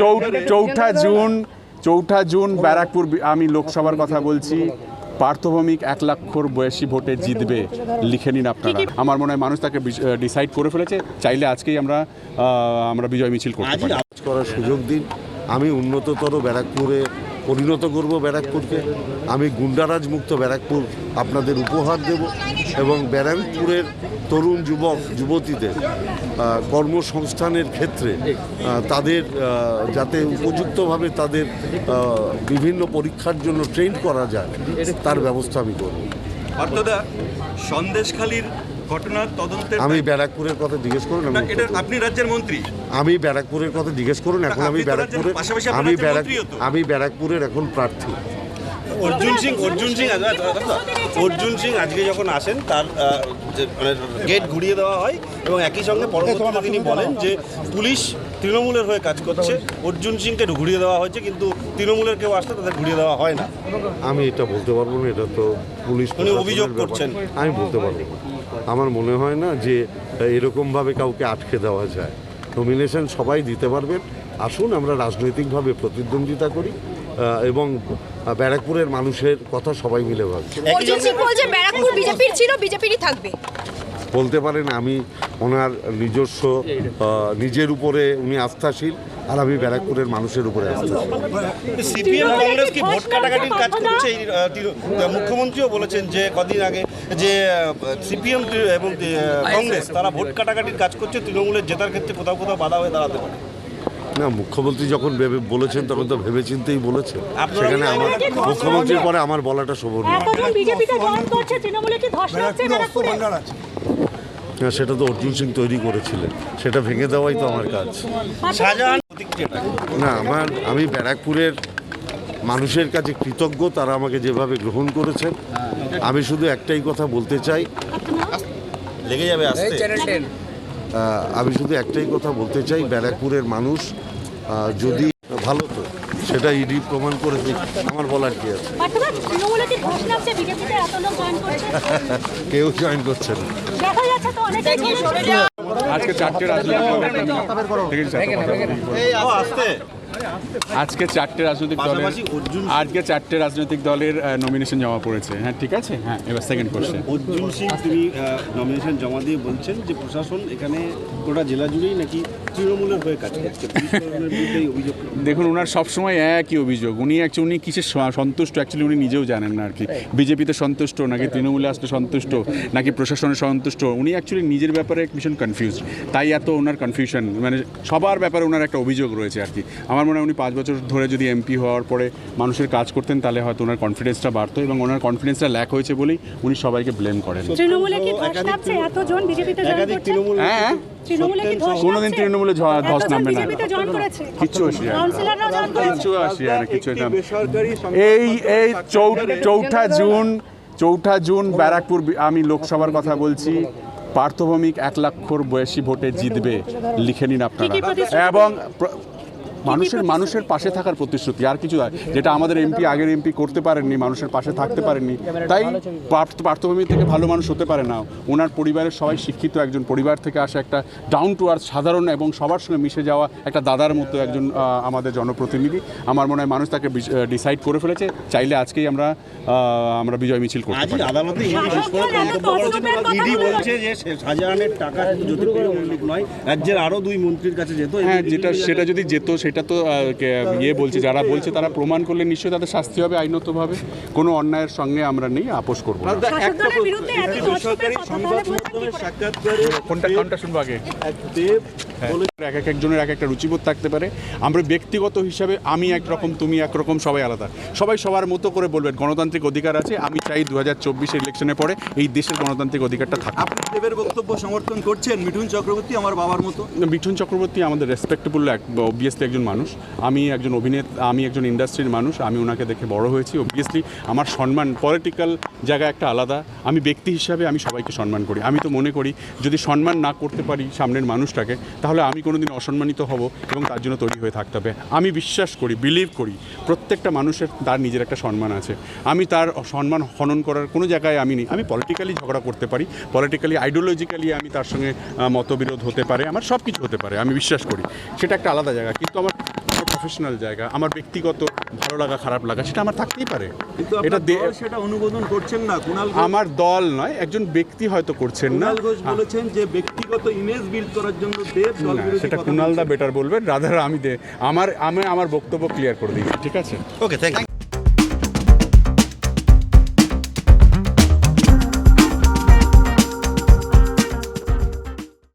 চৌঠা জুন চৌঠা জুন ব্যারাকপুর আমি লোকসভার কথা বলছি। পার্থভৌমিক এক লক্ষর বয়সী ভোটে জিতবে লিখে নিন আপনারা। আমার মনে হয় মানুষ তাকে ডিসাইড করে ফেলেছে। চাইলে আজকেই আমরা আমরা বিজয় মিছিল করতে পারি। কাজ করার সুযোগ দিন। আমি উন্নততর ব্যারাকপুরে পরিণত করব ব্যারাকপুরকে। আমি গুন্ডারাজ মুক্ত ব্যারাকপুর আপনাদের উপহার দেব এবং ব্যারাকপুরের তরুণ যুবক, যুবতীদের কর্মসংস্থানের ক্ষেত্রে তাদের যাতে উপযুক্তভাবে তাদের বিভিন্ন পরীক্ষার জন্য ট্রেন করা যায়, তার ব্যবস্থা আমি করব। অর্থদা সন্দেশখালীর ঘটনার তদন্তের আমি ব্যারাকপুরের কথা জিজ্ঞেস করুন এটা আপনি রাজ্যের মন্ত্রী। আমি ব্যারাকপুরের কথা জিজ্ঞেস করুন এখন আমি ব্যারাকপুরের আমি ব্যারাক আমি ব্যারাকপুরের এখন প্রার্থী। অর্জুন সিং অর্জুন সিং অর্জুন সিং আজকে যখন আসেন তার মানে গেট ঘুরিয়ে দেওয়া হয় এবং একই সঙ্গে পরবর্তীতে তিনি বলেন যে পুলিশ তৃণমূলের হয়ে কাজ করছে অর্জুন সিংকে ঘুরিয়ে দেওয়া হয়েছে কিন্তু তৃণমূলের কেউ আসলে তাদের ঘুরিয়ে দেওয়া হয় না। আমি এটা বলতে পারব না এটা তো পুলিশ উনি অভিযোগ করছেন। আমি বলতে পারব না। আমার মনে হয় না যে এরকমভাবে কাউকে আটকে দেওয়া যায়। নমিনেশন সবাই দিতে পারবেন আসুন আমরা রাজনৈতিকভাবে প্রতিদ্বন্দ্বিতা করি এবং ব্যারাকপুরের মানুষের কথা সবাই মিলে ভাবছি অর্জুন সিং বলছে ব্যারাকপুর বিজেপির ছিল বিজেপিরই থাকবে। বলতে পারেন আমি ওনার নিজস্ব নিজের উপরে উনি আস্থাশীল। আর আমি ব্যারাকপুরের মানুষের উপরে সিপিএম কংগ্রেস কি ভোট কাটাকাটির কাজ করছে মুখ্যমন্ত্রীও বলেছেন যে কদিন আগে যে সিপিএম এবং কংগ্রেস তারা ভোট কাটাকাটির কাজ করছে তৃণমূলের জেতার ক্ষেত্রে কোথাও কোথাও বাধা হয়ে দাঁড়াতে পারে। না মুখ্যমন্ত্রী যখন ভেবে বলেছেন তখন তো ভেবে ভেবেচিন্তেই বলেছেন। সেখানে আমার মনে মুখ্যমন্ত্রীর পরে আমার বলাটা শোভনীয়। না, সেটা তো অর্জুন সিং তৈরি করেছিলেন। সেটা ভেঙে দেওয়াই তো আমার কাজ। না আমার আমি ব্যারাকপুরের মানুষের কাছে কৃতজ্ঞ তারা আমাকে যেভাবে গ্রহণ করেছেন। আমি শুধু একটাই কথা বলতে চাই। লেগে যাবে আসতে। আমি শুধু একটাই কথা বলতে চাই ব্যারাকপুরের মানুষ যদি ভালো তো। সেটা ইডি প্রমাণ করেছে আমার বলার কি আছে? কেউ জয়েন করছে না। দেখা যাচ্ছে তো অনেকেই বলেছে আজকে চারটে রাজনৈতিক আজকে চারটে রাজনৈতিক দলের আজকে চারটে রাজনৈতিক দলের নমিনেশন জমা পড়েছে। হ্যাঁ ঠিক আছে? হ্যাঁ এবার সেকেন্ড কোশ্চেন অর্জুন সিং তিনি নমিনেশন জমা দিয়ে বলছেন যে প্রশাসন এখানে গোটা জেলা জুড়েই নাকি তৃণমূলের হয়ে কাজ করছে। দেখুন ওনার সবসময় একই অভিযোগ। উনি অ্যাকচুয়ালি উনি কিসের সন্তুষ্ট? অ্যাকচুয়ালি উনি নিজেও জানেন না আর কি বিজেপিতে সন্তুষ্ট নাকি তৃণমূলে আসতে সন্তুষ্ট নাকি প্রশাসনে সন্তুষ্ট? উনি অ্যাকচুয়ালি নিজের ব্যাপারে ভীষণ কনফিউজ তাই এত ওনার কনফিউশন মানে সবার ব্যাপারে ওনার একটা অভিযোগ রয়েছে আর কি আমার মনে হয় উনি পাঁচ বছর ধরে যদি এমপি হওয়ার পরে মানুষের কাজ করতেন তাহলে হয়তো ওনার কনফিডেন্সটা বাড়তো এবং ওনার কনফিডেন্সটা ল্যাক হয়েছে বলেই উনি সবাইকে ব্লেম করেন। হ্যাঁ ধস কোনোদিন তৃণমূলে ধস নামবে না। বিজেপিতে জয়েন কিচ্ছু আসি কাউন্সিলররাও কিচ্ছু আসি আর কিছু এই এই চৌঠা জুন চৌঠা জুন ব্যারাকপুর আমি লোকসভার কথা বলছি। পার্থভৌমিক এক লক্ষর বয়সী ভোটে জিতবে। লিখে নিন আপনারা। এবং মানুষের মানুষের পাশে থাকার প্রতিশ্রুতি আর কিছু নয় যেটা আমাদের এমপি আগের এমপি করতে পারেননি মানুষের পাশে থাকতে পারেননি। তাই পার্থভূমি থেকে ভালো মানুষ হতে পারে না। ওনার পরিবারের সবাই শিক্ষিত একজন পরিবার থেকে আসা একটা ডাউন টু আর্থ সাধারণ এবং সবার সঙ্গে মিশে যাওয়া একটা দাদার মতো একজন আমাদের জনপ্রতিনিধি। আমার মনে হয় মানুষ তাকে ডিসাইড করে ফেলেছে। চাইলে আজকেই আমরা আমরা বিজয় মিছিল করতে পারি। আদালতে ইডি বলছে যে শাহজাহানের টাকা শুধু নয় রাজ্যের আরও দুই মন্ত্রীর কাছে যেত। হ্যাঁ যেটা সেটা যদি যেত সেটা তো ইয়ে বলছে যারা বলছে তারা প্রমাণ করলে নিশ্চয়ই তাদের শাস্তি হবে আইনতভাবে। কোনো অন্যায়ের সঙ্গে আমরা নেই আপোষ করব কোনটা কোনটা শুনব আগে? এক দেব এক এক একজনের এক একটা রুচিবোধ থাকতে পারে। আমরা ব্যক্তিগত হিসাবে আমি একরকম তুমি একরকম সবাই আলাদা। সবাই সবার মতো করে বলবেন গণতান্ত্রিক অধিকার আছে আমি চাই দু হাজার চব্বিশে ইলেকশনে পরে এই দেশের গণতান্ত্রিক অধিকারটা থাকুক। আপনি দেবের বক্তব্য সমর্থন করছেন মিঠুন চক্রবর্তী আমার বাবার মতো। মিঠুন চক্রবর্তী আমাদের রেসপেক্টেবল অবভিয়াসলি একজন মানুষ। আমি একজন অভিনেতা আমি একজন ইন্ডাস্ট্রির মানুষ আমি ওনাকে দেখে বড় হয়েছি। অবভিয়াসলি আমার সম্মান পলিটিক্যাল জায়গা একটা আলাদা। আমি ব্যক্তি হিসাবে আমি সবাইকে সম্মান করি। আমি তো মনে করি যদি সম্মান না করতে পারি সামনের মানুষটাকে তাহলে আমি কোনোদিন অসম্মানিত হব এবং তার জন্য তৈরি হয়ে থাকতে হবে। আমি বিশ্বাস করি বিলিভ করি, প্রত্যেকটা মানুষের তার নিজের একটা সম্মান আছে। আমি তার সম্মান হনন করার কোনো জায়গায় আমি নেই। আমি পলিটিক্যালি ঝগড়া করতে পারি পলিটিক্যালি আইডিওলজিক্যালি আমি তার সঙ্গে মতবিরোধ হতে পারে, আমার সব কিছু হতে পারে, আমি বিশ্বাস করি। সেটা একটা আলাদা জায়গা। কিন্তু আমার আমার প্রফেশনাল জায়গা আমার ব্যক্তিগত ভালো লাগা খারাপ লাগা সেটা আমার থাকতেই পারে। কিন্তু এটা সেটা অনুমোদন করছেন না। কুণাল আমার দল নয় একজন ব্যক্তি হয়তো করছেন না। ঘোষ বলেছেন যে ব্যক্তিগত ইমেজ বিল্ড করার জন্য দেব দল সেটা কুনাল দা বেটার বলবেন। রাধারা আমি দে- আমার আমি আমার বক্তব্য ক্লিয়ার করে দিয়েছি ঠিক আছে? Okay thank you